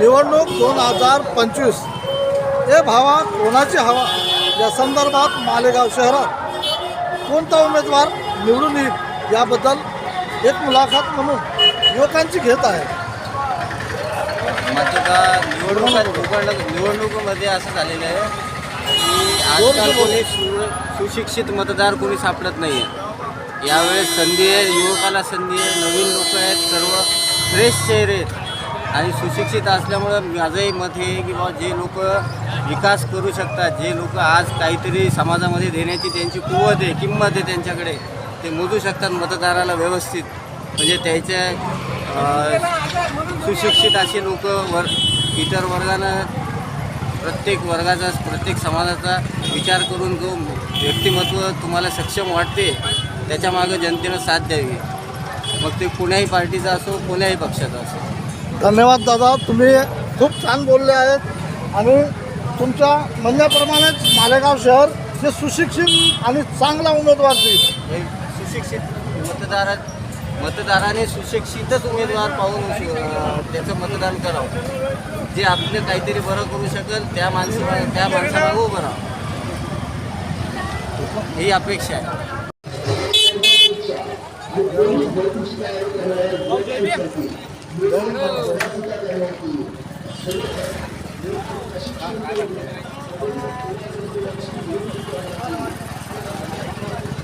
निवडणूक दोन हजार पंचवीस. हे भावा कोणाची हवा? या संदर्भात मालेगाव शहरात कोणता उमेदवार निवडून येईल याबद्दल एक मुलाखत म्हणून युवकांची घेत आहे. निवडणुका निवडणूक निवडणुकीमध्ये असं झालेलं आहे की आजकाल कोणी सुशिक्षित मतदार कोणी सापडत नाही आहे यावेळेस संधी आहे युवकाला संधी आहे नवीन लोक आहेत सर्व फ्रेश चेहरे आहेत. आणि सुशिक्षित असल्यामुळं माझंही मत हे आहे की बाबा जे लोक विकास करू शकतात जे लोक आज काहीतरी समाजामध्ये देण्याची त्यांची कुवत आहे किंमत आहे त्यांच्याकडे ते मोजू शकतात मतदाराला व्यवस्थित. म्हणजे त्याच्या सुशिक्षित असे लोक वर इतर वर्गानं प्रत्येक वर्गाचा प्रत्येक समाजाचा विचार करून जो व्यक्तिमत्व तुम्हाला सक्षम वाटते त्याच्या मागं जनतेनं साथ द्यावी. मग ते कुण्याही पार्टीचा असो कोण्याही पक्षाचा असो. धन्यवाद दादा तुम्ही खूप छान बोलले आहेत. आणि तुमच्या म्हणण्याप्रमाणेच मालेगाव शहर हे सुशिक्षित आणि चांगला उमेदवार देईल. सुशिक्षित मतदारा मतदाराने सुशिक्षितच उमेदवार पाहून त्याचं मतदान करावं. जे आपलं काहीतरी बरं करू शकेल त्या माणसा त्या माणसाला उभं राहावं. ही अपेक्षा आहे.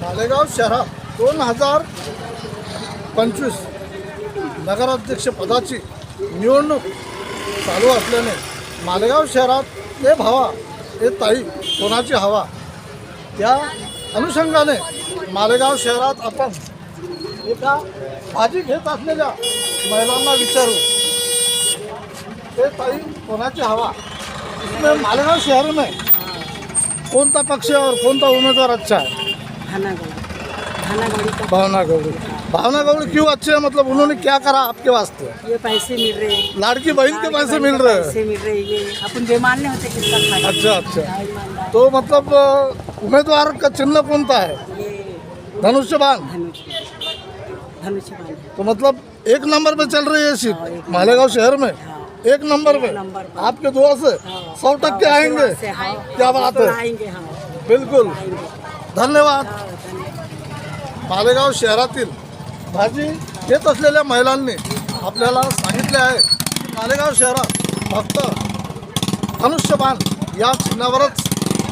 मालेगाव शहरात दोन हजार पंचवीस नगराध्यक्ष पदाची निवडणूक चालू असल्याने मालेगाव शहरात हे भावा हे ताई कोणाची हवा? त्या अनुषंगाने मालेगाव शहरात आपण एका भाजी घेत असलेल्या महिलांना विचारू. हे ताई कोणाची हवा? इसमें मालेगाव शहर में कौन सा पक्ष और कौन सा उम्मीदवार अच्छा है भावना गौड़ी भावना गौड़ी क्यों अच्छे हैं? मतलब उन्होंने क्या करा आपके वास्ते? ये पैसे मिल रहे हैं. लाड़की बहन के पैसे मिल रहे हैं? पैसे मिल रहे हैं ये अपन बेमान नहीं होते किसका खाए अच्छा अच्छा। तो मतलब अ, उम्मीदवार का चिन्ह कौन सा है? ये धनुष्यबान धनुष तो मतलब एक नंबर पे चल रही है सीट मालेगांव शहर में। एक नंबर पे। आपके दुआ से। सौ टक्के आएंगे। क्या बात है। बिल्कुल। धन्यवाद। मालेगाव शहरातील भाजी घेत असलेल्या महिलांनी आपल्याला सांगितले आहे की मालेगाव शहरात फक्त धनुष्यबाण या चिन्हावरच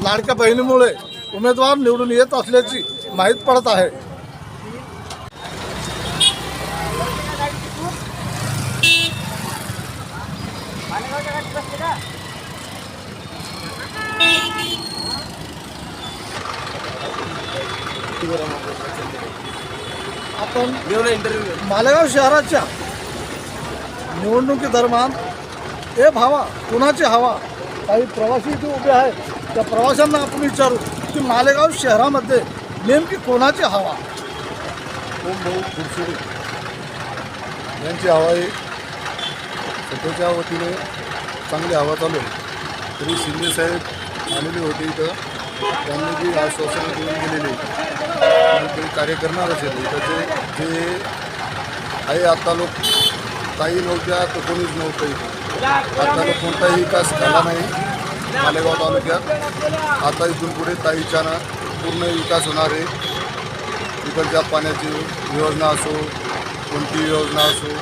लाडक्या बहिणीमुळे उमेदवार निवडून येत असल्याची माहीत पडत आहे. आपण मालेगाव शहराच्या निवडणुकीदरम्यान ए भावा कुणाची हवा? काही प्रवासी इथे उभे आहेत. त्या प्रवाशांना आपण विचारू की मालेगाव शहरामध्ये नेमकी कोणाची हवा? ओम भाऊ खुरसुडे यांची हवा आहे सध्याच्या वतीने चांगली हवा चालू आहे. तरी शिंदेसाहेब आलेले होते इथं. त्यांनी जी आश्वासनं देऊन गेलेली ते कार्य करणारच आहेत त्याचे जे आहे आता लोक काही नव्हत्या तर कोणीच नव्हतं इथं. आता लोक कोणताही विकास झाला नाही मालेगाव तालुक्यात. आता इथून पुढे ताईच्यानं पूर्ण विकास होणार आहे. इकडच्या पाण्याची योजना असो कोणती योजना असो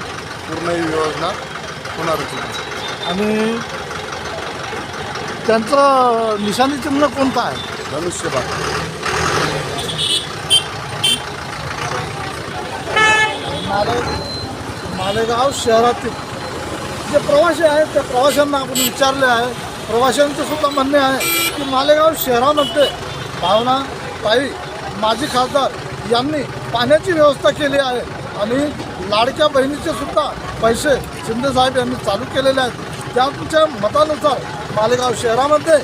पूर्ण ही योजना होणारच आहे. आणि त्यांचं निशाणी चिन्ह कोणतं आहे? धनुष्यबाग माले मालेगाव शहरातील जे प्रवासी आहेत त्या प्रवाशांना आपण विचारले आहे. प्रवाशांचं सुद्धा म्हणणे आहे की मालेगाव शहरामध्ये भावना ताई माजी खासदार यांनी पाण्याची व्यवस्था केली आहे आणि लाडक्या बहिणीचे सुद्धा पैसे शिंदेसाहेब यांनी चालू केलेले आहेत. त्यांच्या मतानुसार मालेगाव शहरामध्ये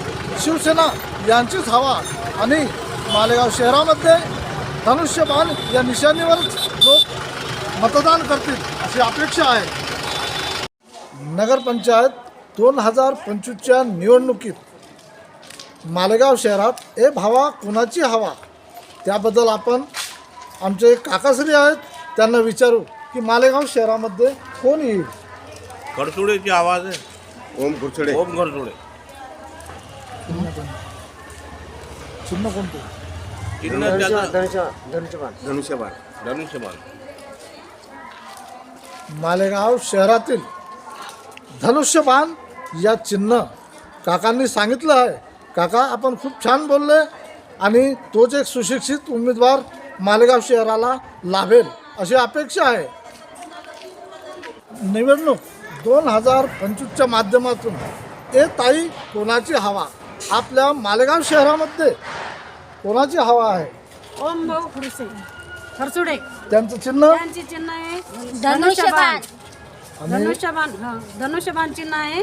शिवसेना यांचीच हवा आणि मालेगाव शहरामध्ये धनुष्यबाण या निशाणीवरच लोक मतदान करतील अशी अपेक्षा आहे. नगरपंचायत दोन हजार पंचवीसच्या निवडणुकीत मालेगाव शहरात ए भावा कुणाची हवा? त्याबद्दल आपण आमचे काकाश्री आहेत त्यांना विचारू की मालेगाव शहरामध्ये कोण येईल? खडसुडेची आवाज आहे. ओम खुरसडे ओम खडसुडे. चिन्ह कोणते चिन्ह त्याचं धनुष्यबाण. धनुष्यबाण. मालेगाव शहरातील धनुष्यबाण या चिन्ह काकांनी सांगितलं आहे. काका आपण खूप छान बोलले आणि तोच एक सुशिक्षित उमेदवार मालेगाव शहराला लाभेल अशी अपेक्षा आहे. निवडणूक दोन हजार पंचवीसच्या माध्यमातून ए ताई कोणाची हवा? आपल्या मालेगाव शहरामध्ये कोणाची हवा आहे? ओम भाऊ खुडसे खरसुडे. त्यांचं चिन्ह? त्यांची चिन्ह आहे. धनुष्यबाण. आणि? धनुष्यबाण हा धनुष्यबाण चिन्ह आहे.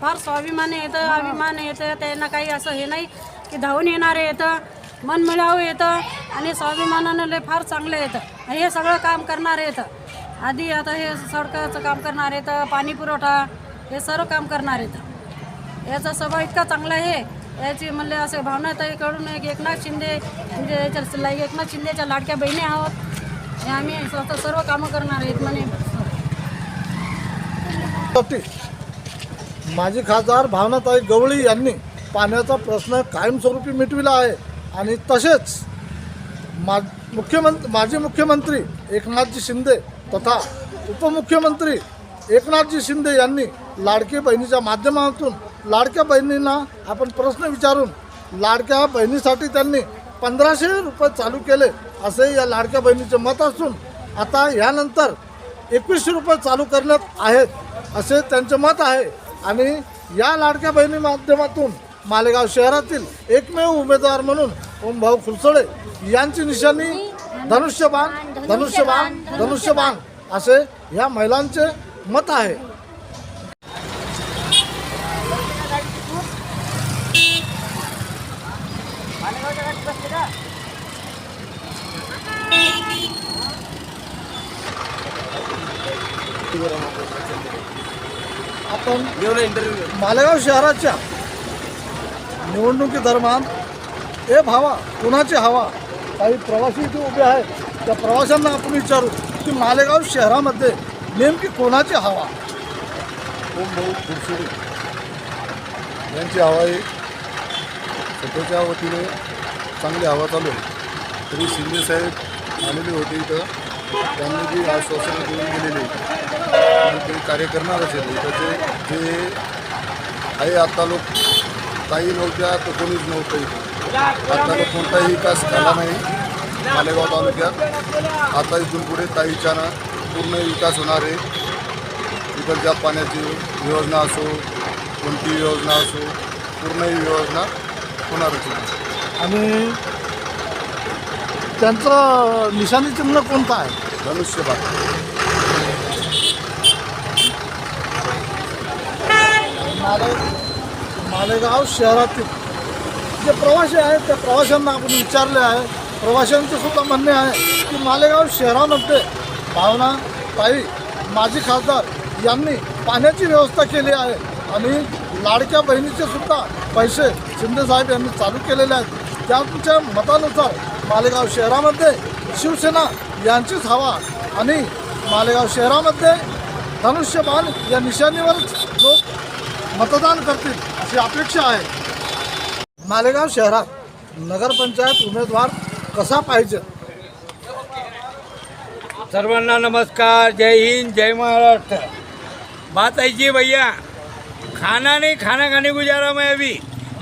फार स्वाभिमान येतं अभिमान येतं. त्यांना काही असं हे नाही की धावून येणारे येतं मन मिळावं येतं आणि स्वाभिमानानं लय फार चांगलं येतं. आणि हे सगळं काम करणारे येतं. आधी आता हे सडकाचं काम करणार येतं पाणी पुरवठा हे सर्व काम करणार येतं. याचा स्वभाव इतका चांगला आहे याची म्हणले असे भावना कडून एक एकनाथ शिंदे म्हणजे याच्या एकनाथ शिंदेच्या लाडक्या बहिणी आहोत हे आम्ही स्वतः सर्व कामं करणार आहेत म्हणे. माजी खासदार भावनाताई गवळी यांनी पाण्याचा प्रश्न कायमस्वरूपी मिटविला आहे आणि तसेच मा मुख्यमंत्री माजी मुख्यमंत्री एकनाथजी शिंदे तथा उपमुख्यमंत्री एकनाथजी शिंदे यांनी लाडकी बहिणीच्या माध्यमातून लाडक्या बहिणींना आपण प्रश्न विचारून लाडक्या बहिणीसाठी त्यांनी पंधराशे रुपये चालू केले असे या लाडक्या बहिणीचे मत असून आता यानंतर एकवीसशे रुपये चालू करण्यात आहेत असे त्यांचे मत आहे. आणि या लाडक्या बहिणी माध्यमातून मालेगाव शहरातील एकमेव उमेदवार म्हणून ओमभाऊ खुलसळे यांची निशाणी धनुष्यबाण धनुष्यबाण धनुष्यबाण असे या महिलांचे मत आहे. आपण मालेगाव शहराच्या निवडणुकीदरम्यान ए भावा कुणाची हवा? काही प्रवासी इथे उभे आहेत. त्या प्रवाशांना आपण विचारू की मालेगाव शहरामध्ये नेमकी कोणाची हवा? ओम भाऊ खुरसुडे यांची हवा आहे. सध्याच्या वतीने चांगली हवा चालू आहे. तरी शिंदे साहेब आलेले होते इथं. त्यांनी जी आश्वासनं देऊन गेलेली आणि ते कार्य करणारच आहेत इथं जे आहे आता लोक काही नव्हत्या तर कोणीच नव्हतं इथं. आत्ता लोक कोणताही विकास झाला नाही. मालेगाव तालुक्यात. आता इथून पुढे ताईच्यानं पूर्ण विकास होणार आहे. इकडच्या पाण्याची योजना असो कोणती योजना असो पूर्ण योजना होणारच आहे. आणि त्यांचं निशाणी चिन्ह कोणतं आहे? धनुष्यबाण. माले मालेगाव शहरातील जे प्रवासी आहेत त्या प्रवाशांना आपण विचारले आहे. प्रवाशांचे सुद्धा म्हणणे आहे की मालेगाव शहरामध्ये भावना ताई माजी खासदार यांनी पाण्याची व्यवस्था केली आहे. आणि लाडक्या बहिणीचे सुद्धा पैसे शिंदेसाहेब यांनी चालू केलेले आहेत. त्यांच्या मतानुसार मालेगाव शहरामध्ये शिवसेना यांचीच हवा आणि मालेगाव शहरामध्ये धनुष्यबाण या निशाणीवरच लोक मतदान करतील अशी अपेक्षा आहे. मालेगाव शहरात नगरपंचायत उमेदवार कसा पाहिजे? सर्वांना नमस्कार. जय हिंद जय महाराष्ट्र. बात ऐसी भैया खाना नहीं खाना खाने गुजारा मैं अभी.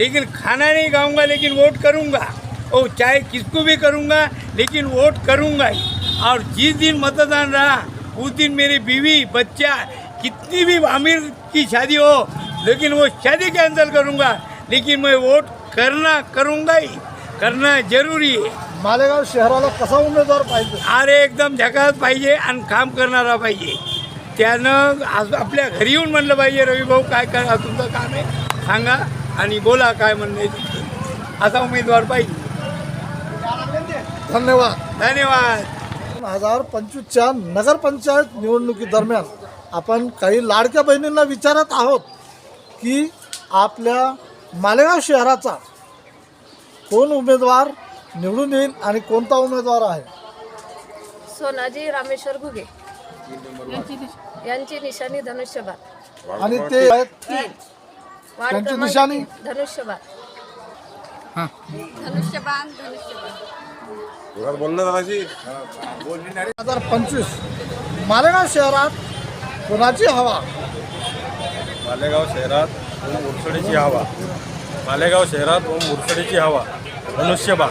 लेकिन खाना नहीं खाऊंगा लेकिन वोट करूंगा। और चाहे किसको भी करूंगा लेकिन वोट करूंगा ही। और जिस दिन मतदान रहा उस दिन मेरी बीवी बच्चा कितनी भी आमिर की शादी हो लेकिन वो शादी कैंसिल करूंगा लेकिन मैं वोट करना करूंगा ही। करना जरूरी है। मालेगाव शहराला कसा उमेदवार पाहिजे? अरे एकदम झकास पाहिजे आणि काम करणारा पाहिजे. त्यानं आपल्या घरी येऊन म्हणलं पाहिजे रवी भाऊ काय करा तुमचं काम आहे? सांगा. आणि बोला काय म्हणणं आहे तुमचं असा उमेदवार पाहिजे. धन्यवाद. धन्यवाद. दोन हजार पंचवीसच्या नगरपंचायत निवडणुकीदरम्यान आपण काही लाडक्या बहिणींना विचारत आहोत की आपल्या मालेगाव शहराचा कोण उमेदवार निवडून येईल आणि कोणता उमेदवार आहे? सोनाजी रामेश्वर घुगे. यांची निशाणी धनुष्यबाण. आणि ते आहेत त्यांची निशाणी? धनुष्यबाण. धनुष्यबाण दोन हजार पंचवीस. मालेगाव शहरात कोणाची हवा? मालेगाव शहरात ओम मुरसडीची हवा. मालेगाव शहरात ओम मुरसडीची हवा. धनुष्यबाग